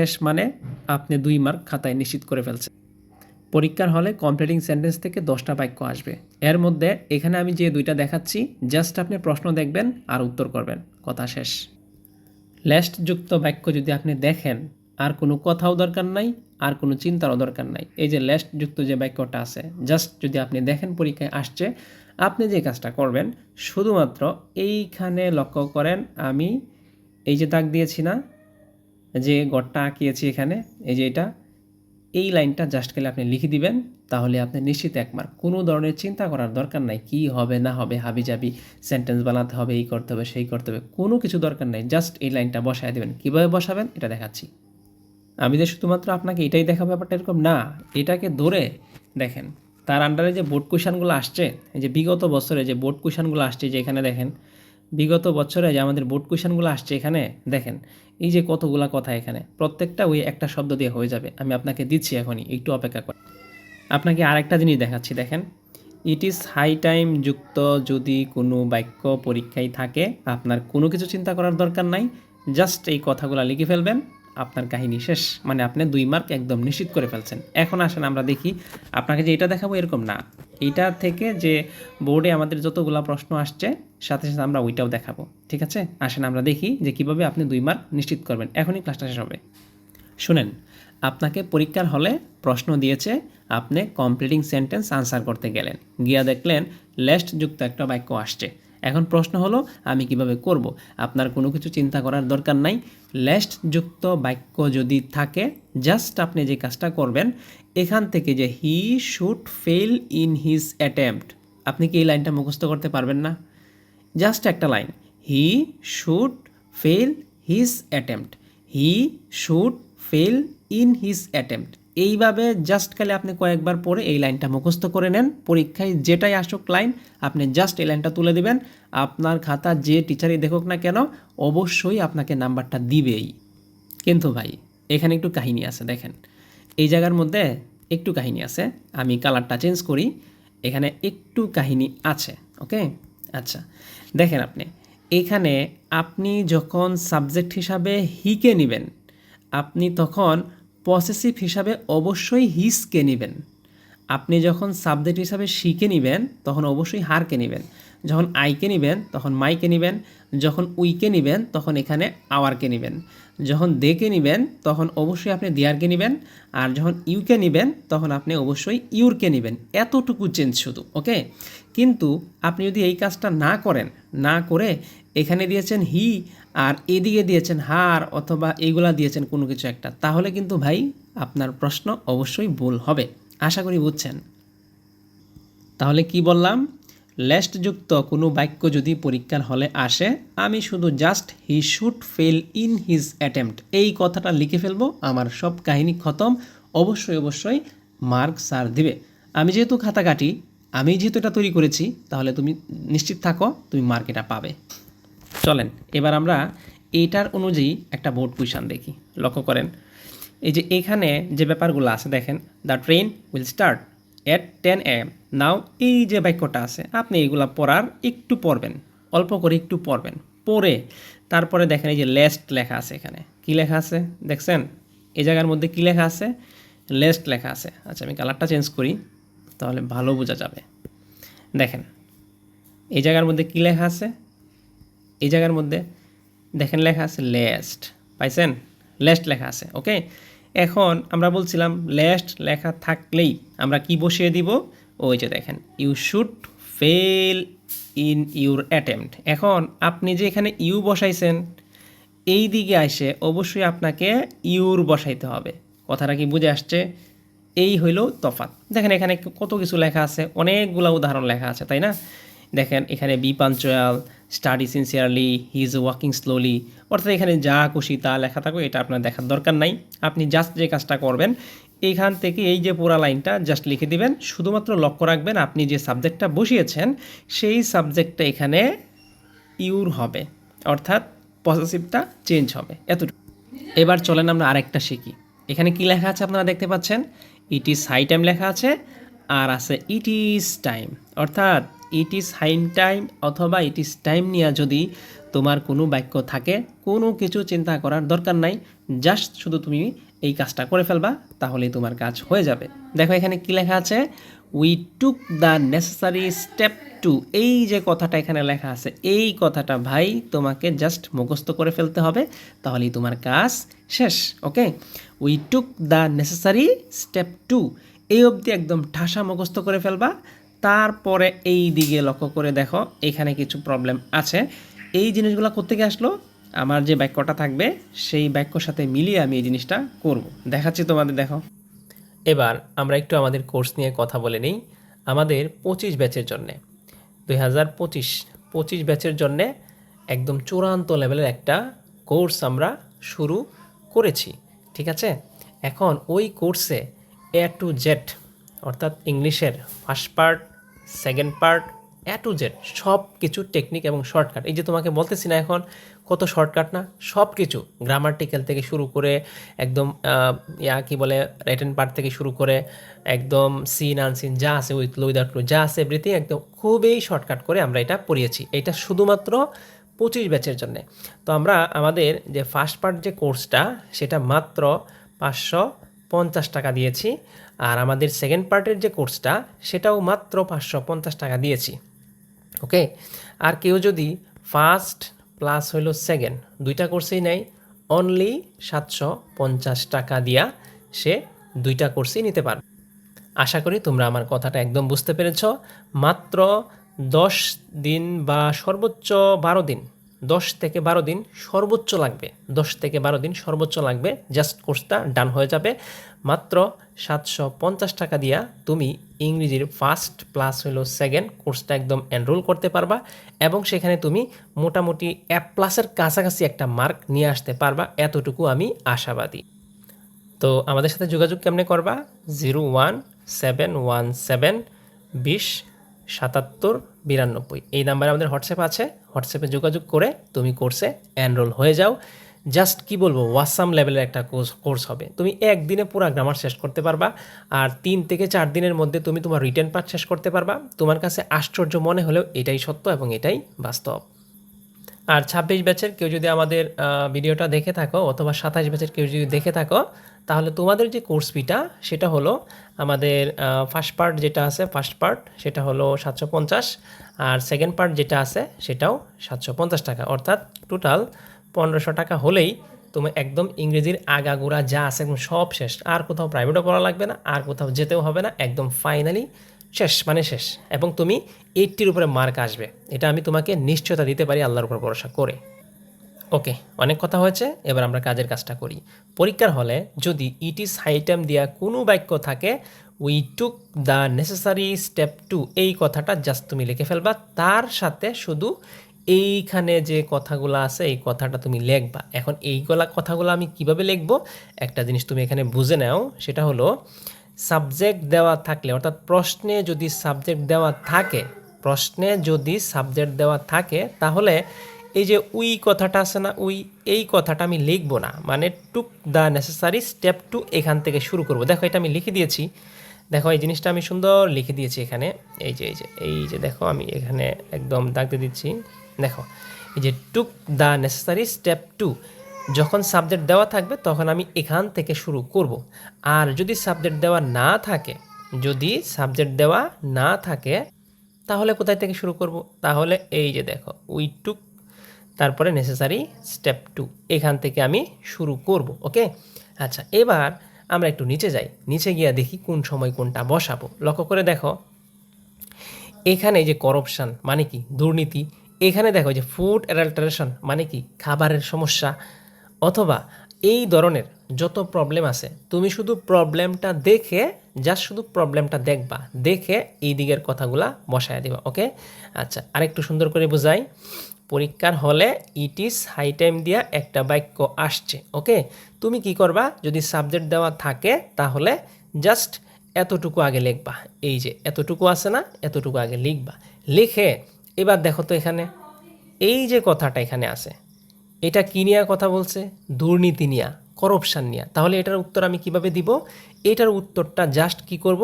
শেষ মানে আপনি দুই মার্ক খাতায় নিশ্চিত করে ফেলছেন। পরীক্ষার হলে কমপ্লিটিং সেন্টেন্স থেকে দশটা বাক্য আসবে। এর মধ্যে এখানে আমি যে দুইটা দেখাচ্ছি জাস্ট আপনি প্রশ্ন দেখবেন আর উত্তর করবেন। কথা শেষ। লেস্টযুক্ত বাক্য যদি আপনি দেখেন, আর কোনো কথাও দরকার নাই, আর কোনো চিন্তারও দরকার নাই। এই যে লেস্টযুক্ত যে বাক্যটা আছে জাস্ট যদি আপনি দেখেন পরীক্ষায় আসছে, আপনি যে কাজটা করবেন, শুধুমাত্র এইখানে লক্ষ্য করেন, আমি এই যে দাগ দিয়েছি না যে গড়টা আঁকিয়েছি এখানে, এই যে এটা, এই লাইনটা জাস্ট গেলে আপনি লিখে দিবেন, তাহলে আপনি নিশ্চিত এক মার্ক কোনো ধরনের চিন্তা করার দরকার নাই, কি হবে, না হবে হাবি জাবি সেন্টেন্স বানাতে হবে, এই করতে হবে, সেই করতে হবে, কোনো কিছু দরকার নাই জাস্ট এই লাইনটা বসায় দেবেন। কীভাবে বসাবেন? এটা দেখাচ্ছি। আমি যে শুধুমাত্র আপনাকে এটাই দেখা ব্যাপারটা এরকম? না, এটাকে ধরে দেখেন, তার আন্ডারে যে বোর্ড কোয়েশনগুলো আসছে, এই যে বিগত বছরে যে বোর্ড কোয়েশনগুলো আসছে যে এখানে দেখেন বিগত বছরে যে আমাদের বোর্ড কোয়েশনগুলো আসছে এখানে, দেখেন, এই যে কতগুলা কথা এখানে, প্রত্যেকটা ওই একটা শব্দ দিয়ে হয়ে যাবে। আমি আপনাকে দিচ্ছি এখনই, একটু অপেক্ষা করে আপনাকে আরেকটা জিনিস দেখাচ্ছি, দেখেন। ইট ইজ হাই টাইম যুক্ত যদি কোনো বাক্য পরীক্ষায় থাকে, আপনার কোনো কিছু চিন্তা করার দরকার নাই জাস্ট এই কথাগুলো লিখে ফেলবেন। আপনার কাহিনী শেষ মানে আপনি দুই মার্ক একদম নিশ্চিত করে ফেলছেন। এখন আসেন আমরা দেখি, আপনাকে যে এটা দেখাবো এরকম না। এইটা থেকে যে বোর্ডে আমাদের যতগুলা প্রশ্ন আসছে, সাথে সাথে আমরা ওইটাও দেখাবো, ঠিক আছে? আসেন আমরা দেখি যে কীভাবে আপনি দুই মার্ক নিশ্চিত করবেন। এখনই ক্লাসটা শেষ হবে। শুনেন, আপনাকে পরীক্ষার হলে প্রশ্ন দিয়েছে, আপনি কমপ্লিটিং সেন্টেন্স আনসার করতে গেলেন। গিয়া দেখলেন লেস্ট যুক্ত একটা বাক্য আসছে। এখন প্রশ্ন হলো, আমি কীভাবে করব? আপনার কোনো কিছু চিন্তা করার দরকার নাই। লেস্ট যুক্ত বাক্য যদি থাকে জাস্ট আপনি যে কাজটা করবেন, এখান থেকে যে he should fail in his attempt আপনি কি এই লাইনটা মুখস্থ করতে পারবেন না? জাস্ট একটা line he should fail his attempt he should fail in his attempt এইভাবে জাস্ট খালি আপনি কয়েকবার পরে এই লাইনটা মুখস্থ করে নেন। পরীক্ষায় যেটাই আসুক লাইন, আপনি জাস্ট এই লাইনটা তুলে দিবেন। আপনার খাতা যে টিচারই দেখুক না কেন, অবশ্যই আপনাকে নাম্বারটা দিবেই। কিন্তু ভাই, এখানে একটু কাহিনী আছে, দেখেন। এই জায়গার মধ্যে একটু কাহিনী আছে, আমি কালারটা চেঞ্জ করি। এখানে একটু কাহিনী আছে ওকে আচ্ছা দেখেন আপনি। এখানে আপনি যখন সাবজেক্ট হিসাবে হিকে নেবেন, আপনি তখন পসেসিভ হিসাবে অবশ্যই হিসকে নেবেন। আপনি যখন সাবজেক্ট হিসাবে শিখে নেবেন, তখন অবশ্যই হারকে নেবেন। যখন আইকে নেবেন, তখন মাইকে নেবেন, যখন উইকে নেবেন, তখন এখানে আওয়ারকে নেবেন। যখন দেকে নেবেন, তখন অবশ্যই আপনি দেয়ারকে নেবেন, আর যখন ইউকে নেবেন, তখন আপনি অবশ্যই ইউরকে নেবেন। এতটুকু চেঞ্জ শুধু, ওকে? কিন্তু আপনি যদি এই কাজটা না করেন, না করে এখানে দিয়েছেন হি, আর এদিকে দিয়েছেন হার, অথবা এইগুলা দিয়েছেন কোনো কিছু একটা, তাহলে কিন্তু ভাই আপনার প্রশ্ন অবশ্যই ভুল হবে। আশা করি বুঝছেন। তাহলে কি বললাম? লেস্টযুক্ত কোনো বাক্য যদি পরীক্ষার হলে আসে, আমি শুধু just he should fail in his attempt এই কথাটা লিখে ফেলব, আমার সব কাহিনী খতম, অবশ্যই অবশ্যই মার্ক স্যার দিবে। আমি যেহেতু খাতা কাটি, আমি যেহেতু এটা তৈরি করেছি, তাহলে তুমি নিশ্চিত থাকো, তুমি মার্ক এটা পাবে। চলেন, এবার আমরা এইটার অনুযায়ী একটা বোর্ড কুইশন দেখি। লক্ষ্য করেন, এই যে এখানে যে ব্যাপারগুলো আছে, দেখেন the train will start at ten am now, এই যে বাক্যটা আছে, আপনি এগুলা পড়ার একটু পড়বেন, অল্প করে একটু পড়বেন, পড়ে তারপরে দেখেন এই যে লেস্ট লেখা আছে এখানে, কি লেখা আছে? দেখছেন? এই জায়গার মধ্যে কি লেখা আছে? লেস্ট লেখা আছে। আচ্ছা আমি কালারটা চেঞ্জ করি, তাহলে ভালো বোঝা যাবে। দেখেন, এই জায়গার মধ্যে কি লেখা আছে? এই জায়গার মধ্যে দেখেন লেখা আছে লেস্ট পাইছেন? লেস্ট লেখা আছে ওকে এখন আমরা বলছিলাম লেস্ট লেখা থাকলেই আমরা কি বসিয়ে দিব? ওই যে দেখেন you should fail in your attempt এখন আপনি যে এখানে ইউ বসাইছেন, এই দিকে আসে অবশ্যই আপনাকে ইউর বসাইতে হবে। কথাটা কি বুঝে আসছে? এই হইল তফাত দেখেন এখানে কত কিছু লেখা আছে, অনেকগুলো উদাহরণ লেখা আছে, তাই না? দেখেন এখানে be punctual study sincerely he is walking slowly অর্থাৎ এখানে যা খুশি তা লেখা থাকো এটা আপনার দেখার দরকার নাই। আপনি জাস্ট যে কাজটা করবেন এইখান থেকে এই যে পুরা লাইনটা জাস্ট লিখে দিবেন। শুধুমাত্র লক্ষ্য রাখবেন, আপনি যে সাবজেক্টটা বসিয়েছেন, সেই সাবজেক্টটা এখানে ইউর হবে। অর্থাৎ পজিটিভটা চেঞ্জ হবে। এতটুকু। এবার চলেন আমরা আরেকটা শিখি। এখানে কি লেখা আছে আপনারা দেখতে পাচ্ছেন? ইট ইজ হাই টাইম লেখা আছে, আর আছে ইট ইজ টাইম অর্থাৎ ইট ইজ হাইন টাইম অথবা ইট ইজ টাইম নিয়ে যদি তোমার কোনো বাক্য থাকে, কোনো কিছু চিন্তা করার দরকার নাই। জাস্ট শুধু তুমি এই কাজটা করে ফেলবা, তাহলেই তোমার কাজ হয়ে যাবে। দেখো এখানে কি লেখা আছে? We took the necessary step to এই যে কথাটা এখানে লেখা আছে, এই কথাটা ভাই তোমাকে জাস্ট মুখস্থ করে ফেলতে হবে, তাহলেই তোমার কাজ শেষ okay we took the necessary step to এই অবধি একদম ঠাসা মুখস্থ করে ফেলবা। তারপরে এই দিকে লক্ষ্য করে দেখো, এখানে কিছু প্রবলেম আছে। এই জিনিসগুলো কোথেকে আসলো? আমার যে বাক্যটা থাকবে, সেই বাক্যর সাথে মিলিয়ে আমি এই জিনিসটা করব। দেখাচ্ছি তোমাদের, দেখো। এবার আমরা একটু আমাদের কোর্স নিয়ে কথা বলে নিই। আমাদের পঁচিশ ব্যাচের জন্যে, দুই হাজার পঁচিশ পঁচিশ ব্যাচের জন্যে একদম চূড়ান্ত লেভেলের একটা কোর্স আমরা শুরু করেছি, ঠিক আছে? এখন ওই কোর্সে এ টু জেড অর্থাৎ ইংলিশের first part, second part A to Z সব কিছু টেকনিক এবং শর্টকাট। এই যে তোমাকে বলতেছি না এখন কত শর্টকাট না? সব কিছু গ্রামার্টিক্যাল থেকে শুরু করে একদম ইয়া কি বলে রিটেন পার্ট থেকে শুরু করে একদম সিন আনসিন যা আছে উইথ উইদাউট ক্লু যা আছে এভরিথিং একদম খুবই শর্টকাট করে আমরা এটা পড়িয়েছি। এটা শুধুমাত্র পঁচিশ ব্যাচের জন্যে। তো আমরা আমাদের যে ফার্স্ট পার্ট যে কোর্সটা সেটা মাত্র পাঁচশো পঞ্চাশ টাকা দিয়েছি। আর আমাদের সেকেন্ড পার্টের যে কোর্সটা সেটাও মাত্র পাঁচশো পঞ্চাশ টাকা দিয়েছি। ওকে আর কেউ যদি ফার্স্ট প্লাস হইল সেকেন্ড। দুইটা কোর্সেই নেয়। অনলি সাতশো পঞ্চাশ টাকা দিয়া সে দুইটা কোর্সই নিতে পারবে আশা করি তোমরা আমার কথাটা একদম বুঝতে পেরেছ। মাত্র দশ দিন বা সর্বোচ্চ বারো দিন, দশ থেকে বারো দিন সর্বোচ্চ লাগবে। দশ থেকে বারো দিন সর্বোচ্চ লাগবে। জাস্ট কোর্সটা ডান হয়ে যাবে। মাত্র সাতশো পঞ্চাশ টাকা দিয়া তুমি ইংরেজির ফার্স্ট প্লাস হলো সেকেন্ড কোর্সটা একদম এনরোল করতে পারবা এবং সেখানে তুমি মোটামুটি অ্যাপ প্লাসের কাছাকাছি একটা মার্ক নিয়ে আসতে পারবা। এতটুকু আমি আশাবাদী। তো আমাদের সাথে যোগাযোগ কেমনে করবা? Zero one seven one seven বিশ সাতাত্তর বিরানব্বই। এই নাম্বারে আমাদের হোয়াটসঅ্যাপ আছে। হোয়াটসঅ্যাপে যোগাযোগ করে তুমি কোর্সে এনরোল হয়ে যাও। জাস্ট কি বলব, ওয়াসাম লেভেলের একটা কোর্স কোর্স হবে। তুমি একদিনে পুরো গ্রামার শেষ করতে পারবা, আর তিন থেকে চার দিনের মধ্যে তুমি তোমার রিটার্ন পার্ট শেষ করতে পারবা। তোমার কাছে আশ্চর্য মনে হলেও এটাই সত্য এবং এটাই বাস্তব। আর ছাব্বিশ ব্যাচের কেউ যদি আমাদের ভিডিওটা দেখে থাকো, অথবা সাতাশ ব্যাচের কেউ যদি দেখে থাকো, তাহলে তোমাদের যে কোর্স ফিটা, সেটা হলো আমাদের ফার্স্ট পার্ট যেটা আছে ফার্স্ট পার্ট সেটা হলো সাতশো পঞ্চাশ, আর সেকেন্ড পার্ট যেটা আছে, সেটাও সাতশো পঞ্চাশ টাকা। অর্থাৎ টোটাল পনেরোশো টাকা হলেই তুমি একদম ইংরেজির আগাগোড়া যা আছে একদম সব শেষ। আর কোথাও প্রাইভেটও পড়া লাগবে না, আর কোথাও যেতেও হবে না, একদম ফাইনালি শেষ মানে শেষ। এবং তুমি এইটটির উপরে মার্ক আসবে। এটা আমি তোমাকে নিশ্চয়তা দিতে পারি আল্লাহর উপর ভরসা করে। ওকে, অনেক কথা হয়েছে, এবার আমরা কাজের কাজটা করি। পরীক্ষার হলে যদি ইট ইজ হাইটেম দেওয়া কোনো বাক্য থাকে we took the necessary step to এই কথাটা জাস্ট তুমি লিখে ফেলবা। তার সাথে শুধু এইখানে যে কথাগুলো আছে, এই কথাটা তুমি লিখবা। এখন এইগুলা কথাগুলো আমি কীভাবে লিখব? একটা জিনিস তুমি এখানে বুঝে নাও, সেটা হলো সাবজেক্ট দেওয়া থাকলে, অর্থাৎ প্রশ্নে যদি সাবজেক্ট দেওয়া থাকে, প্রশ্নে যদি সাবজেক্ট দেওয়া থাকে, তাহলে এই যে উই কথাটা আছে না, উই, এই কথাটা আমি লিখব না। মানে took the necessary step to এখান থেকে শুরু করব। দেখো এটা আমি লিখে দিয়েছি। দেখো এই জিনিসটা আমি সুন্দর লিখে দিয়েছি এখানে। এই যে এই যে এই যে দেখো আমি এখানে একদম দাগতে দিচ্ছি। দেখো, এই যে took the necessary step to যখন সাবজেক্ট দেওয়া থাকবে তখন আমি এখান থেকে শুরু করব। আর যদি সাবজেক্ট দেওয়া না থাকে, যদি সাবজেক্ট দেওয়া না থাকে, তাহলে কোথায় থেকে শুরু করব? তাহলে এই যে দেখো উই টুক তারপরে নেসেসারি স্টেপ টু এখান থেকে আমি শুরু করব ওকে আচ্ছা এবার আমরা একটু নিচে যাই। নিচে গিয়ে দেখি কোন সময় কোনটা বসাবো। লক্ষ্য করে দেখো, এখানে যে করপশান মানে কি? দুর্নীতি এখানে দেখো যে ফুড অ্যাডাল্টারেশন মানে কি? খাবারের সমস্যা। অথবা এই ধরনের যত প্রবলেম আছে, তুমি শুধু প্রবলেমটা দেখে জাস্ট শুধু প্রবলেমটা দেখবা। দেখে এই দিকের কথাগুলা বসায় দিবা ওকে আচ্ছা আরেকটু সুন্দর করে বোঝাই। পরীক্ষার হলে ইট ইজ হাই টাইম দিয়া একটা বাক্য আসছে ওকে তুমি কি করবা? যদি সাবজেক্ট দেওয়া থাকে, তাহলে জাস্ট এতটুকু আগে লিখবা। এই যে এতটুকু আছে না, এতটুকু আগে লিখবা। লিখে এবার দেখো তো এখানে, এই যে কথাটা এখানে আছে, এটা কি নিয়ে কথা বলছে? দুর্নীতি নিয়া করপশান নিয়া। তাহলে এটার উত্তর আমি কীভাবে দিব? এটার উত্তরটা জাস্ট কি করব?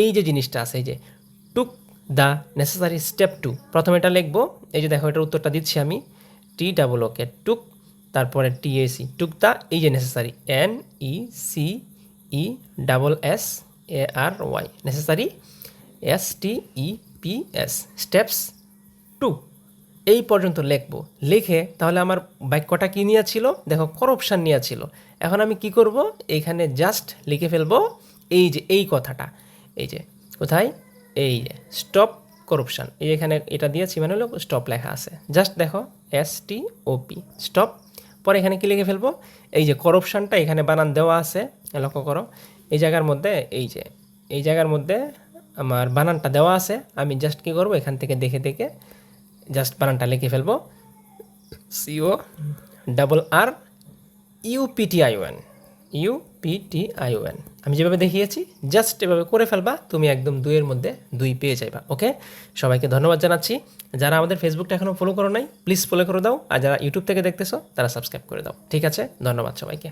এই যে জিনিসটা আছে, এই যে took the necessary step to প্রথমে এটা লিখব, এই যে দেখো এটার উত্তরটা দিচ্ছি আমি টি ডাবল ওকে টুক তারপরে টিএসি টুকতা এই যে necessary N E C E double S A R Y necessary S T E P S steps to, এই পর্যন্ত লিখব। লিখে তাহলে আমার বাক্যটা কী নিয়ে ছিল? দেখো করপশান নিয়ে ছিল। এখন আমি কি করব? এইখানে জাস্ট লিখে ফেলব এই যে, এই কথাটা। এই যে, কোথায়? এই যে স্টপ করপশান এই এখানে এটা দিয়েছি মানে হলো স্টপ লেখা আছে। জাস্ট দেখো S T O P stop পরে এখানে কি লিখে ফেলব? এই যে করপশানটা এখানে বানান দেওয়া আছে। লক্ষ্য করো, এই জায়গার মধ্যে, এই যে, এই জায়গার মধ্যে আমার বানানটা দেওয়া আছে। আমি জাস্ট কি করব? এখান থেকে দেখে দেখে জাস্ট বানানটা লিখে ফেলব। সিও ডাবল আর ইউপিটিআইওএন ইউপিটিআইওএন আমি যেভাবে দেখিয়েছি, জাস্ট এভাবে করে ফেলবা, তুমি একদম দুইয়ের মধ্যে দুই পেয়ে যাইবা, ওকে? সবাইকে ধন্যবাদ জানাচ্ছি। যারা আমাদের ফেসবুকটা এখনও ফলো করো নাই প্লিজ ফলো করে দাও, আর যারা ইউটিউব থেকে দেখতেছো, তারা সাবস্ক্রাইব করে দাও। ঠিক আছে? ধন্যবাদ সবাইকে।